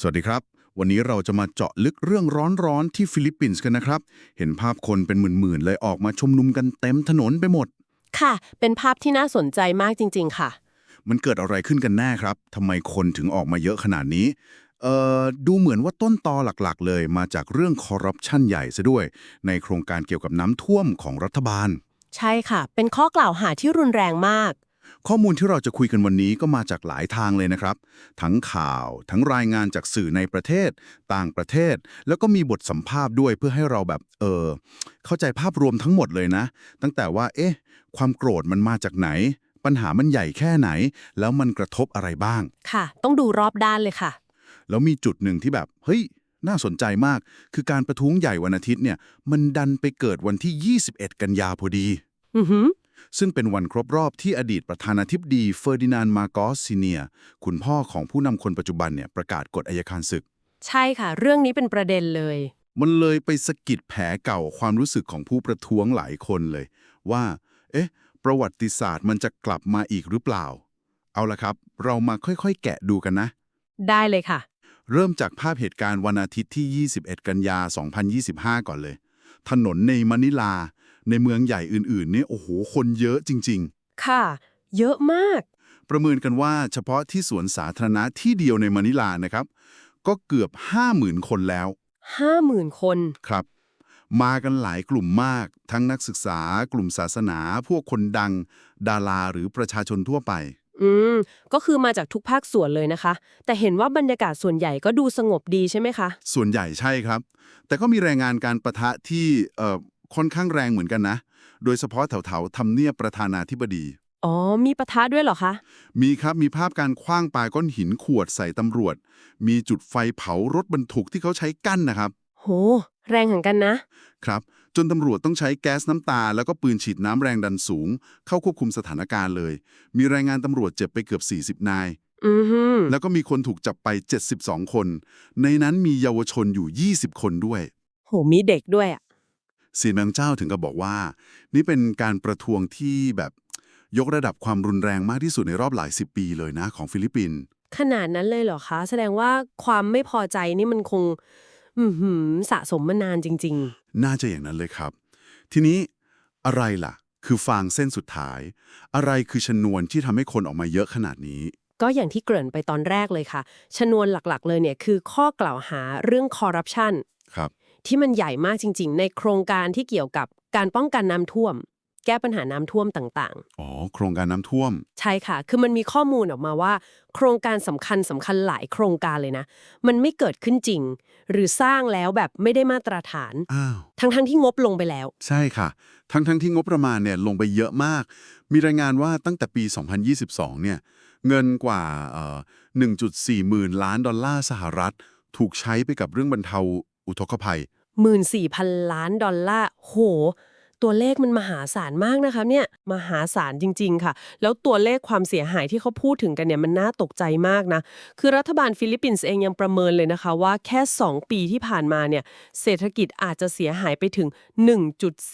สวัสดีครับ วันนี้เราจะมาเจาะลึกเรื่องร้อนๆที่ฟิลิปปินส์กันนะครับ เห็นภาพคนเป็นหมื่นๆเลยออกมาชุมนุมกันเต็มถนนไปหมด ค่ะ เป็นภาพที่น่าสนใจมากจริง ๆ ค่ะ มันเกิดอะไรขึ้นกันแน่ครับทำไมคนถึงออกมาเยอะขนาดนี้เอ่อดูเหมือนว่าต้นตอหลักๆ เลยมาจากเรื่องคอร์รัปชันใหญ่ซะด้วย ในโครงการเกี่ยวกับน้ำท่วมของรัฐบาล ใช่ค่ะ เป็นข้อกล่าวหาที่รุนแรงมาก ข้อมูลที่เราจะคุยกันวันนี้ก็มาจากหลายทางเลยนะครับ ทั้งข่าว ทั้งรายงานจากสื่อในประเทศ ต่างประเทศ แล้วก็มีบทสัมภาษณ์ด้วยเพื่อให้เราแบบ เออ เข้าใจภาพรวมทั้งหมดเลยนะ ตั้งแต่ว่า เอ๊ะ ความโกรธมันมาจากไหน ปัญหามันใหญ่แค่ไหน แล้วมันกระทบอะไรบ้าง ค่ะ ต้องดูรอบด้านเลยค่ะ แล้วมีจุดหนึ่งที่แบบ เฮ้ย น่าสนใจมาก คือการประท้วงใหญ่วันอาทิตย์เนี่ย มันดันไปเกิดวันที่ 21 กันยาพอดี อือหือ ซึ่งเป็นวันครบรอบที่อดีตประธานาธิบดีเฟอร์ดินานด์มาโกสซีเนียร์คุณพ่อของผู้นำคนปัจจุบันเนี่ยประกาศกฎอัยการศึก ใช่ค่ะ เรื่องนี้เป็นประเด็นเลย มันเลยไปสะกิดแผลเก่าความรู้สึกของผู้ประท้วงหลายคนเลย ว่า เอ๊ะ ประวัติศาสตร์มันจะกลับมาอีกหรือเปล่า เอาละครับ เรามาค่อยๆ แกะดูกันนะ ได้เลยค่ะ เริ่มจากภาพเหตุการณ์วันอาทิตย์ที่ 21 กันยา 2025 ก่อนเลย ถนนในมะนิลา ในเมืองใหญ่อื่นๆเนี่ยโอ้โห คนเยอะจริง ๆ ค่ะ เยอะมาก ประเมินกันว่าเฉพาะที่สวนสาธารณะที่เดียวในมะนิลานะครับ ก็เกือบ 50,000 คนแล้วห้าหมื่นคนครับ มากันหลายกลุ่มมาก ทั้งนักศึกษากลุ่มศาสนา พวกคนดัง ดาราหรือประชาชนทั่วไป อืม ก็คือมาจากทุกภาคส่วนเลยนะคะ แต่เห็นว่าบรรยากาศส่วนใหญ่ก็ดูสงบดีใช่ไหมคะ ส่วนใหญ่ใช่ครับ แต่ก็มีรายงานการประทะที่เอ่อ ค่อนข้างแรงเหมือนกันนะ โดยเฉพาะแถวๆทำเนียบประธานาธิบดี อ๋อ มีปะทะด้วยเหรอคะ มีครับมีภาพการคว้างปาก้อนหินขวดใส่ตำรวจ มีจุดไฟเผารถบรรทุกที่เขาใช้กั้นนะครับ โห แรงเหมือนกันนะ ครับ จนตำรวจต้องใช้แก๊สน้ำตา แล้วก็ปืนฉีดน้ำแรงดันสูง เข้าควบคุมสถานการณ์เลย มีรายงานตำรวจเจ็บไปเกือบ 40 นาย อือหือแล้วก็มีคนถูกจับไป 72 คน ในนั้นมีเยาวชนอยู่ 20 คนด้วย โห มีเด็กด้วยอะ ซีนแมงเจ้าถึงกับบอกว่า นี่เป็นการประท้วงที่แบบยกระดับความรุนแรงมากที่สุดในรอบหลายสิบปีเลยนะของฟิลิปปินส์ขนาดนั้นเลยเหรอคะ แสดงว่าความไม่พอใจนี่มันคงอือหือสะสมมานานจริงน่าจะอย่างนั้นเลยครับ ทีนี้อะไรล่ะ คือฟางเส้นสุดท้าย อะไรคือชนวนที่ทำให้คนออกมาเยอะขนาดนี้ๆก็อย่างที่เกริ่นไปตอนแรกเลยค่ะ ชนวนหลักๆ เลยเนี่ยคือข้อกล่าวหาเรื่องคอร์รัปชันครับ ที่มันใหญ่มากจริง ๆ ในโครงการที่เกี่ยวกับการป้องกันน้ำท่วม แก้ปัญหาน้ำท่วมต่างอ๋อ โครงการน้ำท่วมๆใช่ค่ะ คือมันมีข้อมูลออกมาว่า โครงการสำคัญสำคัญหลายโครงการเลยนะ มันไม่เกิดขึ้นจริง หรือสร้างแล้วแบบไม่ได้มาตรฐาน อ้าว ทั้งๆที่งบลงไปแล้ว ใช่ค่ะ ทั้งทั้งที่งบประมาณเนี่ยลงไปเยอะมาก มีรายงานว่าตั้งแต่ปี 2022 เนี่ย เงินกว่าเอ่อ1.4 หมื่นล้านดอลลาร์สหรัฐ ถูกใช้ไปกับเรื่องบรรเทา อุทกภัย 14,000 ล้านดอลลาร์โห ตัวเลขมันมหาศาลมากนะคะเนี่ย มหาศาลจริง ๆ ค่ะ แล้วตัวเลขความเสียหายที่เขาพูดถึงกันเนี่ยมันน่าตกใจมากนะ คือรัฐบาลฟิลิปปินส์เองยังประเมินเลยนะคะว่าแค่ 2 ปีที่ผ่านมาเนี่ย เศรษฐกิจอาจจะเสียหายไปถึง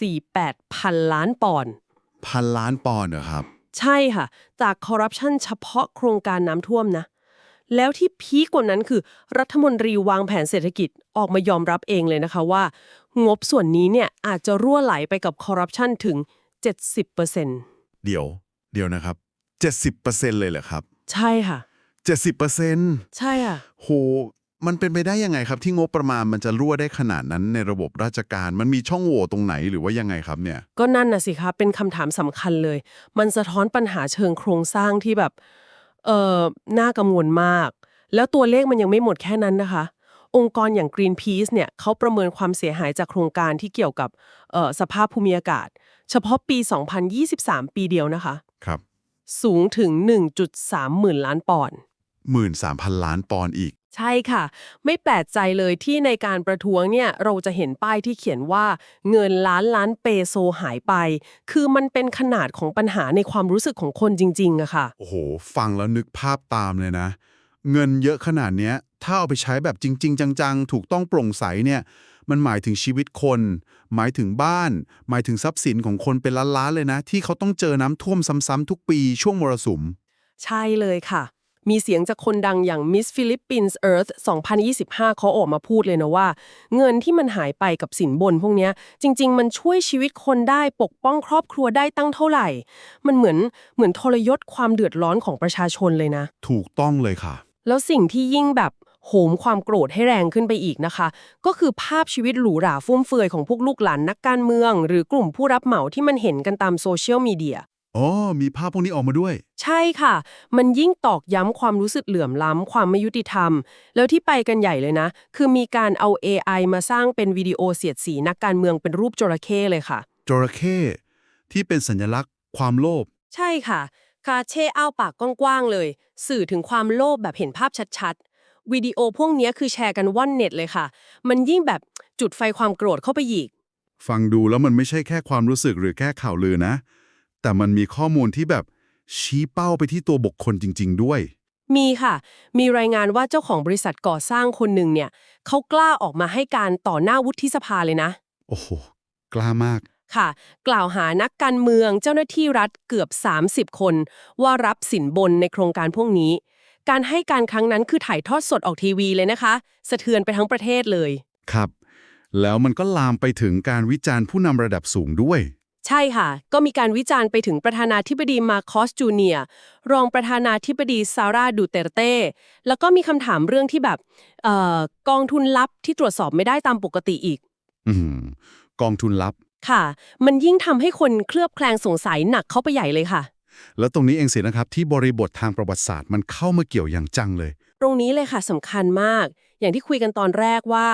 1.48 พันล้านปอนด์ พันล้านปอนด์เหรอครับ ใช่ค่ะ จากคอร์รัปชันเฉพาะโครงการน้ำท่วมนะ แล้วที่พีคกว่านั้นคือ รัฐมนตรีวางแผนเศรษฐกิจออกมายอมรับเองเลยนะคะว่า งบส่วนนี้เนี่ยอาจจะรั่วไหลไปกับคอร์รัปชันถึง 70%เดี๋ยว เดี๋ยวนะครับ 70%เลยเหรอครับ ใช่ค่ะ 70%ใช่ค่ะโหมันเป็นไปได้ยังไงครับ ที่งบประมาณมันจะรั่วได้ขนาดนั้นในระบบราชการมันมีช่องโหว่ตรงไหนหรือว่ายังไงครับเนี่ย ก็นั่นน่ะสิคะเป็นคำถามสำคัญเลย มันสะท้อนปัญหาเชิงโครงสร้างที่แบบ เอ่อน่ากังวลมาก แล้วตัวเลขมันยังไม่หมดแค่นั้นนะคะ องค์กรอย่าง Greenpeace เนี่ยเขาประเมินความเสียหายจากโครงการที่เกี่ยวกับเอ่อสภาพภูมิอากาศ เฉพาะปี 2023 ปีเดียวนะคะครับสูงถึง 1.3 หมื่นล้านปอนด์ 13,000 ล้านปอนด์อีก ใช่ค่ะ ไม่แปลกใจเลยที่ในการประท้วงเนี่ยเราจะเห็นป้ายที่เขียนว่าเงินล้านล้านเปโซหายไป คือมันเป็นขนาดของปัญหาในความรู้สึกของคนจริงๆอะค่ะ โอ้โห ฟังแล้วนึกภาพตามเลยนะ เงินเยอะขนาดเนี้ย ถ้าเอาไปใช้แบบจริง ๆ จังๆ ถูกต้องโปร่งใสเนี่ย มันหมายถึงชีวิตคน หมายถึงบ้าน หมายถึงทรัพย์สินของคนเป็นล้านๆเลยนะ ที่เขาต้องเจอน้ำท่วมซ้ำๆทุกปีช่วงมรสุม ใช่เลยค่ะ มีเสียงจากคนดังอย่าง Miss Philippines Earth 2025 เขาออกมาพูดเลยนะว่า เงินที่มันหายไปกับสินบนพวกเนี้ยจริง ๆ มันช่วยชีวิตคนได้ปกป้องครอบครัวได้ตั้งเท่าไหร่ มันเหมือนเหมือนทรยศความเดือดร้อนของประชาชนเลยนะ ถูกต้องเลยค่ะ แล้วสิ่งที่ยิ่งแบบโหมความโกรธให้แรงขึ้นไปอีกนะคะ ก็คือภาพชีวิตหรูหราฟุ่มเฟือยของพวกลูกหลานนักการเมือง หรือกลุ่มผู้รับเหมาที่มันเห็นกันตามโซเชียลมีเดีย อ๋อ มีภาพพวกนี้ออกมาด้วย ใช่ค่ะ มันยิ่งตอกย้ำความรู้สึกเหลื่อมล้ำ ความไม่ยุติธรรม แล้วที่ไปกันใหญ่เลยนะ คือมีการเอา AI มาสร้างเป็นวิดีโอเสียดสีนักการเมืองเป็นรูปจระเข้เลยค่ะ จระเข้ที่เป็นสัญลักษณ์ ความโลภ ใช่ค่ะ คาเช่อ้าปากกว้างๆเลย สื่อถึงความโลภแบบเห็นภาพชัดๆ วิดีโอพวกเนี้ยคือแชร์กันว่อนเน็ตเลยค่ะ มันยิ่งแบบจุดไฟความโกรธเข้าไปอีก ฟังดูแล้วมันไม่ใช่แค่ความรู้สึกหรือแค่ข่าวลือนะ แต่มันมีข้อมูลที่แบบชี้เป้าไปที่ตัวบุคคลจริง ๆ ด้วย มีค่ะ มีรายงานว่าเจ้าของบริษัทก่อสร้างคนหนึ่งเนี่ยเขากล้าออกมาให้การต่อหน้าวุฒิสภาเลยนะ โอ้โห กล้ามากค่ะ กล่าวหานักการเมืองเจ้าหน้าที่รัฐเกือบ 30 คน ว่ารับสินบนในโครงการพวกนี้ การให้การครั้งนั้นคือถ่ายทอดสดออกทีวีเลยนะคะ สะเทือนไปทั้งประเทศเลย ครับ แล้วมันก็ลามไปถึงการวิจารณ์ผู้นำระดับสูงด้วย ใช่ค่ะ ก็มีการวิจารณ์ไปถึงประธานาธิบดีมาคอสจูเนียร์รองประธานาธิบดีซาร่าดูเตเต้ แล้วก็มีคำถามเรื่องที่แบบเอ่อกองทุนลับที่ตรวจสอบไม่ได้ตามปกติอีก อืมกองทุนลับ ค่ะ มันยิ่งทำให้คนเคลือบแคลงสงสัยหนักเข้าไปใหญ่เลยค่ะ แล้วตรงนี้เองสินะครับที่บริบททางประวัติศาสตร์มันเข้ามาเกี่ยวอย่างจังเลย ตรงนี้เลยค่ะสำคัญมาก อย่างที่คุยกันตอนแรกว่า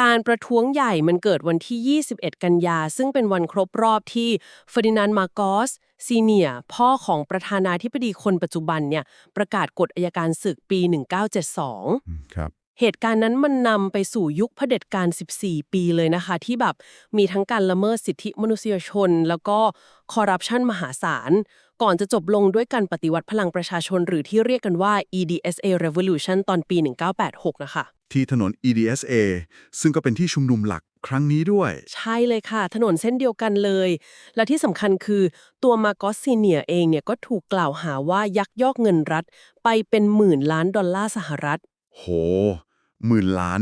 การประท้วงใหญ่มันเกิดวันที่ 21 กันยา ซึ่งเป็นวันครบรอบที่เฟอร์ดินานด์มาโกสซีเนียพ่อของประธานาธิบดีคนปัจจุบันเนี่ยประกาศกฎอายการศึกปี 1972 ครับเหตุการณ์นั้นมันนำไปสู่ยุคเผด็จการ 14 ปีเลยนะคะ ที่แบบมีทั้งการละเมิดสิทธิมนุษยชน แล้วก็คอร์รัปชันมหาศาล ก่อนจะจบลงด้วยการปฏิวัติพลังประชาชนหรือที่เรียกกันว่า EDSA Revolution ตอนปี 1986 นะคะ ที่ถนน EDSA ซึ่งก็เป็นที่ชุมนุมหลักครั้งนี้ด้วย ใช่เลยค่ะ ถนนเส้นเดียวกันเลย และที่สำคัญคือตัวมาโกสซีเนียเองเนี่ยก็ถูกกล่าวหาว่ายักยอกเงินรัฐ ไปเป็นหมื่นล้านดอลลาร์สหรัฐ โห หมื่นล้าน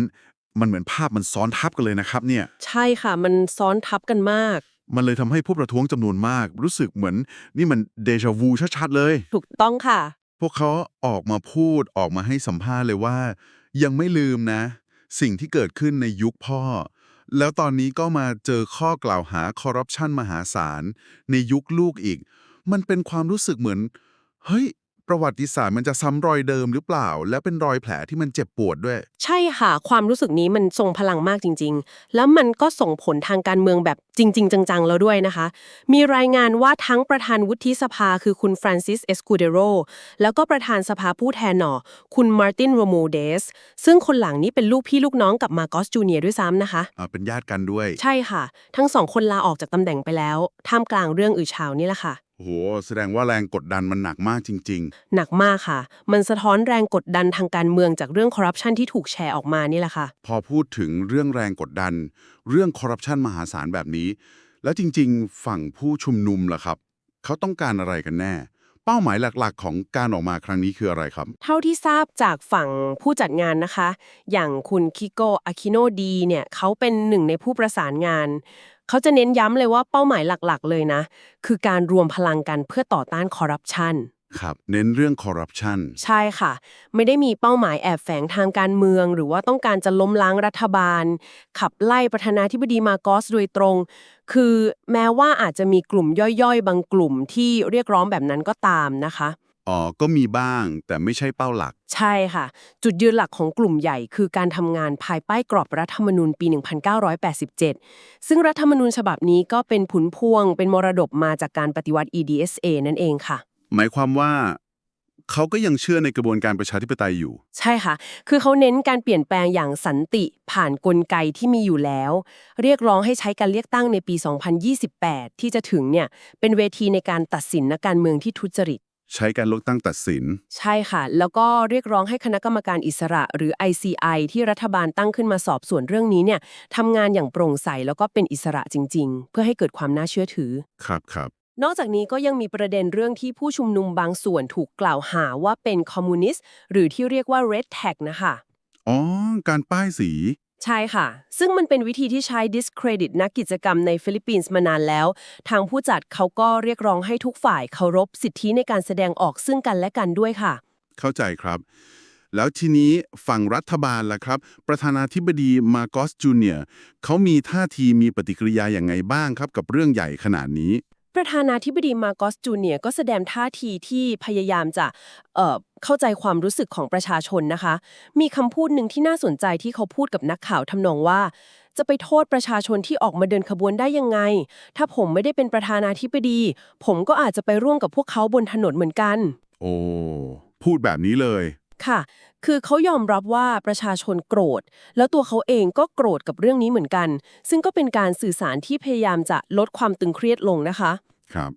มันเหมือนภาพมันซ้อนทับกันเลยนะครับเนี่ย ใช่ค่ะ มันซ้อนทับกันมาก มันเลยทำให้ผู้ประท้วงจำนวนมาก รู้สึกเหมือน นี่มันเดจาวูชัดๆเลย ถูกต้องค่ะ พวกเขาออกมาพูดออกมาให้สัมภาษณ์เลยว่า ยังไม่ลืมนะ สิ่งที่เกิดขึ้นในยุคพ่อ แล้วตอนนี้ก็มาเจอข้อกล่าวหาคอร์รัปชันมหาศาลในยุคลูกอีก มันเป็นความรู้สึกเหมือน เฮ้ย ประวัติศาสตร์มันจะซ้ำรอยเดิมหรือเปล่า และเป็นรอยแผลที่มันเจ็บปวดด้วย ใช่ค่ะ ความรู้สึกนี้มันทรงพลังมากจริง ๆ แล้วมันก็ส่งผลทางการเมืองแบบจริง ๆ จัง ๆ แล้วด้วยนะคะ มีรายงานว่าทั้งประธานวุฒิสภาคือคุณฟรานซิสเอสคูเดโรแล้วก็ประธานสภาผู้แทนหนอ คุณมาร์ตินโรโมเดสซึ่งคนหลังนี้เป็นลูกพี่ลูกน้องกับมาโกสจูเนียร์ด้วยซ้ำนะคะอ่าเป็นญาติกันด้วย ใช่ค่ะ ทั้งสองคนลาออกจากตำแหน่งไปแล้วท่ามกลางเรื่องอือเฉาวนี่แหละค่ะ โหแสดงว่าแรงกดดันมันหนักมากจริงหนักมากค่ะ มันสะท้อนแรงกดดันทางการเมืองจากเรื่องคอร์รัปชันที่ถูกแชร์ออกมานี่แหละค่ะๆพอพูดถึงเรื่องแรงกดดัน เรื่องคอร์รัปชันมหาศาลแบบนี้ แล้วจริง ๆ ฝั่งผู้ชุมนุมล่ะครับ เขาต้องการอะไรกันแน่ เป้าหมายหลักๆ ของการออกมาครั้งนี้คืออะไรครับ เท่าที่ทราบจากฝั่งผู้จัดงานนะคะ อย่างคุณคิโกอาคิโนดีเนี่ยเขาเป็นหนึ่งในผู้ประสานงาน เขาจะเน้นย้ำเลยว่าเป้าหมายหลักๆ เลยนะ คือการรวมพลังกันเพื่อต่อต้านคอร์รัปชันครับ เน้นเรื่องคอร์รัปชันใช่ค่ะ ไม่ได้มีเป้าหมายแอบแฝงทางการเมือง หรือว่าต้องการจะล้มล้างรัฐบาล ขับไล่ประธานาธิบดีมาโกสโดยตรง คือแม้ว่าอาจจะมีกลุ่มย่อยๆ บางกลุ่มที่เรียกร้องแบบนั้นก็ตามนะคะ อ๋อ ก็มีบ้างแต่ไม่ใช่เป้าหลัก ใช่ค่ะ จุดยืนหลักของกลุ่มใหญ่คือการทำงานภายใต้กรอบรัฐธรรมนูญปี 1987 ซึ่งรัฐธรรมนูญฉบับนี้ก็เป็นผลพวง เป็นมรดกมาจากการปฏิวัติ EDSA นั่นเองค่ะ หมายความว่าเขาก็ยังเชื่อในกระบวนการประชาธิปไตยอยู่ ใช่ค่ะ คือเขาเน้นการเปลี่ยนแปลงอย่างสันติผ่านกลไกที่มีอยู่แล้ว เรียกร้องให้ใช้การเลือกตั้งในปี 2028 ที่จะถึงเนี่ยเป็นเวทีในการตัดสินนักการเมืองที่ทุจริต ใช้การเลือกตั้งตัดสิน ใช่ค่ะ แล้วก็เรียกร้องให้คณะกรรมการอิสระหรือ ICI ที่รัฐบาลตั้งขึ้นมาสอบสวนเรื่องนี้เนี่ยทำงานอย่างโปร่งใสแล้วก็เป็นอิสระจริง ๆ เพื่อให้เกิดความน่าเชื่อถือ ครับครับ นอกจากนี้ก็ยังมีประเด็นเรื่องที่ผู้ชุมนุมบางส่วนถูกกล่าวหาว่าเป็นคอมมิวนิสต์หรือที่เรียกว่า red tag นะคะ อ๋อ การป้ายสี ใช่ค่ะ ซึ่งมันเป็นวิธีที่ใช้ discredit นักกิจกรรมในฟิลิปปินส์มานานแล้ว ทางผู้จัดเขาก็เรียกร้องให้ทุกฝ่ายเคารพสิทธิในการแสดงออกซึ่งกันและกันด้วยค่ะ เข้าใจครับ แล้วทีนี้ฝั่งรัฐบาลล่ะครับ ประธานาธิบดีมาโกสจูเนียร์เขามีท่าทีมีปฏิกิริยาอย่างไงบ้างครับ กับเรื่องใหญ่ขนาดนี้ ประธานาธิบดีมาโกสจูเนียร์ก็แสดงท่าทีที่พยายามจะเอ่อเข้าใจความรู้สึกของประชาชนนะคะ มีคำพูดหนึ่งที่น่าสนใจที่เขาพูดกับนักข่าวทำนองว่า จะไปโทษประชาชนที่ออกมาเดินขบวนได้ยังไง ถ้าผมไม่ได้เป็นประธานาธิบดี ผมก็อาจจะไปร่วมกับพวกเขาบนถนนเหมือนกัน โอ้พูดแบบนี้เลยค่ะ คือเขายอมรับว่าประชาชนโกรธ แล้วตัวเขาเองก็โกรธกับเรื่องนี้เหมือนกัน ซึ่งก็เป็นการสื่อสารที่พยายามจะลดความตึงเครียดลงนะคะ ครับ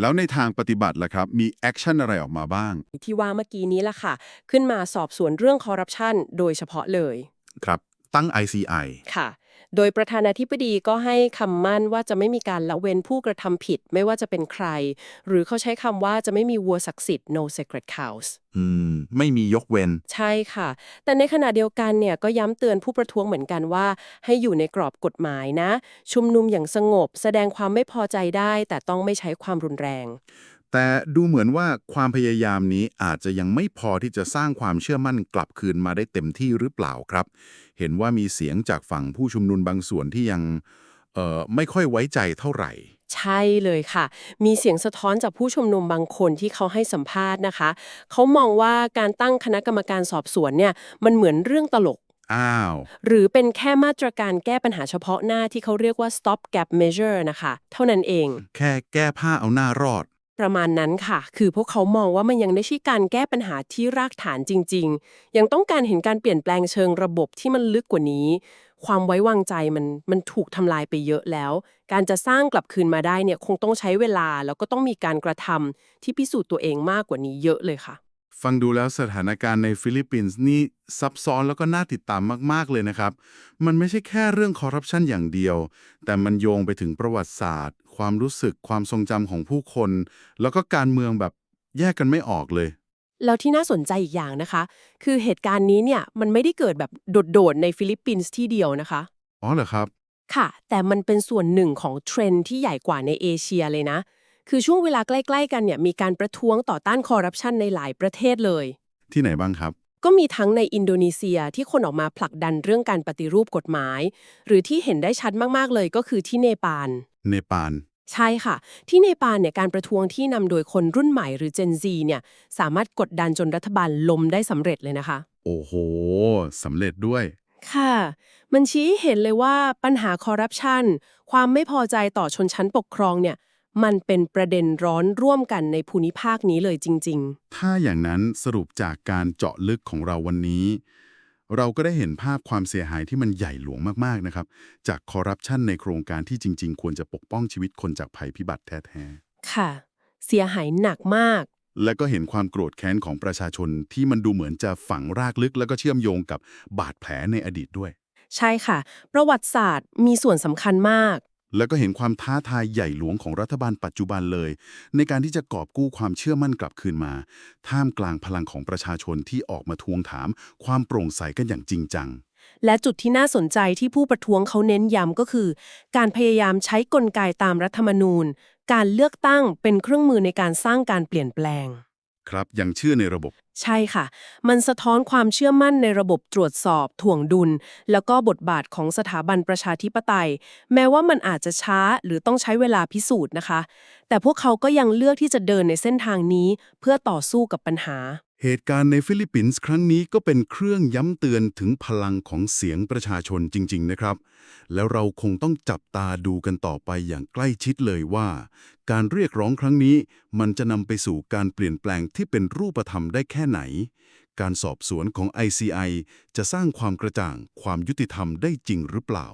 แล้วในทางปฏิบัติล่ะครับ มีแอคชั่นอะไรออกมาบ้าง ที่ว่าเมื่อกี้นี้ล่ะค่ะ ขึ้นมาสอบสวนเรื่องคอร์รัปชันโดยเฉพาะเลย ครับ ตั้ง ICI ค่ะ โดยประธานาธิบดีก็ให้คำมั่นว่าจะไม่มีการละเว้นผู้กระทำผิดไม่ว่าจะเป็นใคร หรือเขาใช้คำว่าจะไม่มีวัวศักดิ์สิทธิ์ no sacred cows อืม ไม่มียกเว้น ใช่ค่ะ แต่ในขณะเดียวกันเนี่ยก็ย้ำเตือนผู้ประท้วงเหมือนกันว่า ให้อยู่ในกรอบกฎหมายนะ ชุมนุมอย่างสงบ แสดงความไม่พอใจได้ แต่ต้องไม่ใช้ความรุนแรง แต่ดูเหมือนว่าความพยายามนี้อาจจะยังไม่พอที่จะสร้างความเชื่อมั่นกลับคืนมาได้เต็มที่หรือเปล่าครับ เห็นว่ามีเสียงจากฝั่งผู้ชุมนุมบางส่วนที่ยังเอ่อไม่ค่อยไว้ใจเท่าไหร่ ใช่เลยค่ะ มีเสียงสะท้อนจากผู้ชุมนุมบางคนที่เขาให้สัมภาษณ์นะคะ เขามองว่าการตั้งคณะกรรมการสอบสวนเนี่ยมันเหมือนเรื่องตลกอ้าวหรือเป็นแค่มาตรการแก้ปัญหาเฉพาะหน้าที่เขาเรียกว่า stop gap measure นะคะ เท่านั้นเอง แค่แก้ผ้าเอาหน้ารอด ประมาณนั้นค่ะ คือพวกเขามองว่ามันยังไม่ใช่การแก้ปัญหาที่รากฐานจริง ๆ ยังต้องการเห็นการเปลี่ยนแปลงเชิงระบบที่มันลึกกว่านี้ ความไว้วางใจมันมันถูกทำลายไปเยอะแล้ว การจะสร้างกลับคืนมาได้เนี่ยคงต้องใช้เวลาแล้วก็ต้องมีการกระทำที่พิสูจน์ตัวเองมากกว่านี้เยอะเลยค่ะ ฟังดูแล้วสถานการณ์ในฟิลิปปินส์นี่ซับซ้อนแล้วก็น่าติดตามมาก ๆ เลยนะครับ มันไม่ใช่แค่เรื่องคอร์รัปชันอย่างเดียว แต่มันโยงไปถึงประวัติศาสตร์ ความรู้สึกความทรงจำของผู้คน แล้วก็การเมืองแบบแยกกันไม่ออกเลย แล้วที่น่าสนใจอีกอย่างนะคะ คือเหตุการณ์นี้เนี่ยมันไม่ได้เกิดแบบโดดๆในฟิลิปปินส์ที่เดียวนะคะ อ๋อเหรอครับ ค่ะ แต่มันเป็นส่วนหนึ่งของเทรนด์ที่ใหญ่กว่าในเอเชียเลยนะ คือช่วงเวลาใกล้ ๆ กันเนี่ยมีการประท้วงต่อต้านคอร์รัปชันในหลายประเทศเลย ที่ไหนบ้างครับ ก็มีทั้งในอินโดนีเซียที่คนออกมาผลักดันเรื่องการปฏิรูปกฎหมาย หรือที่เห็นได้ชัดมากๆเลยก็คือที่เนปาล เนปาล ใช่ค่ะ ที่เนปาลเนี่ยการประท้วงที่นำโดยคนรุ่นใหม่หรือ Gen Z เนี่ยสามารถกดดันจนรัฐบาลล้มได้สำเร็จเลยนะคะ โอ้โหสำเร็จด้วย ค่ะ มันชี้ให้เห็นเลยว่าปัญหาคอร์รัปชัน ความไม่พอใจต่อชนชั้นปกครองเนี่ย มันเป็นประเด็นร้อนร่วมกันในภูมิภาคนี้เลยจริงถ้าอย่างนั้นสรุปจากการเจาะลึกของเราวันนี้ เราก็ได้เห็นภาพความเสียหายที่มันใหญ่หลวงมากๆนะครับ จากคอร์รัปชันในโครงการที่จริง ๆ ควรจะปกป้องชีวิตคนจากภัยพิบัติแท้ๆ ค่ะ เสียหายหนักมากๆและก็เห็นความโกรธแค้นของประชาชนที่มันดูเหมือนจะฝังรากลึก แล้วก็เชื่อมโยงกับบาดแผลในอดีตด้วย ใช่ค่ะ ประวัติศาสตร์มีส่วนสำคัญมาก แล้วก็เห็นความท้าทายใหญ่หลวงของรัฐบาลปัจจุบันเลย ในการที่จะกอบกู้ความเชื่อมั่นกลับคืนมา ท่ามกลางพลังของประชาชนที่ออกมาทวงถาม ความโปร่งใสกันอย่างจริงจัง และจุดที่น่าสนใจที่ผู้ประท้วงเขาเน้นย้ำก็คือ การพยายามใช้กลไกตามรัฐธรรมนูญ การเลือกตั้งเป็นเครื่องมือในการสร้างการเปลี่ยนแปลง ครับยังเชื่อในระบบ ใช่ค่ะ มันสะท้อนความเชื่อมั่นในระบบตรวจสอบ ถ่วงดุล แล้วก็บทบาทของสถาบันประชาธิปไตย แม้ว่ามันอาจจะช้าหรือต้องใช้เวลาพิสูจน์นะคะ แต่พวกเขาก็ยังเลือกที่จะเดินในเส้นทางนี้ เพื่อต่อสู้กับปัญหา เหตุการณ์ในฟิลิปปินส์ครั้งนี้ก็เป็นเครื่องย้ำเตือนถึงพลังของเสียงประชาชนจริง ๆ นะครับ แล้วเราคงต้องจับตาดูกันต่อไปอย่างใกล้ชิดเลยว่า การเรียกร้องครั้งนี้ มันจะนำไปสู่การเปลี่ยนแปลงที่เป็นรูปธรรมได้แค่ไหน การสอบสวนของ ICI จะสร้างความกระจ่าง ความยุติธรรมได้จริงหรือเปล่า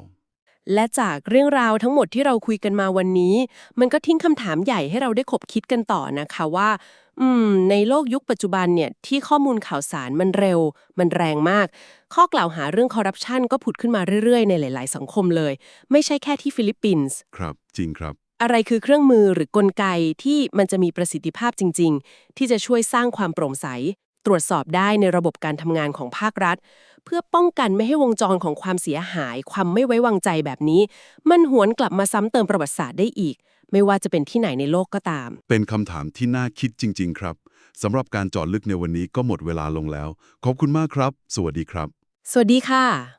และจากเรื่องราวทั้งหมดที่เราคุยกันมาวันนี้ มันก็ทิ้งคำถามใหญ่ให้เราได้คบคิดกันต่อนะคะว่า อืม ในโลกยุคปัจจุบันเนี่ยที่ข้อมูลข่าวสารมันเร็ว มันแรงมาก ข้อกล่าวหาเรื่องคอร์รัปชันก็ผุดขึ้นมาเรื่อยๆ ในหลาย ๆ สังคมเลย ไม่ใช่แค่ที่ฟิลิปปินส์ ครับ จริงครับ อะไรคือเครื่องมือหรือกลไกที่มันจะมีประสิทธิภาพจริง ๆ ที่จะช่วยสร้างความโปร่งใส ตรวจสอบได้ในระบบการทำงานของภาครัฐ เพื่อป้องกันไม่ให้วงจรของความเสียหาย ความไม่ไว้วางใจแบบนี้ มันหวนกลับมาซ้ำเติมประวัติศาสตร์ได้อีก ไม่ว่าจะเป็นที่ไหนในโลกก็ตาม เป็นคำถามที่น่าคิดจริง ๆ ครับสำหรับการเจอดลึกในวันนี้ก็หมดเวลาลงแล้ว ขอบคุณมากครับ สวัสดีครับ สวัสดีค่ะ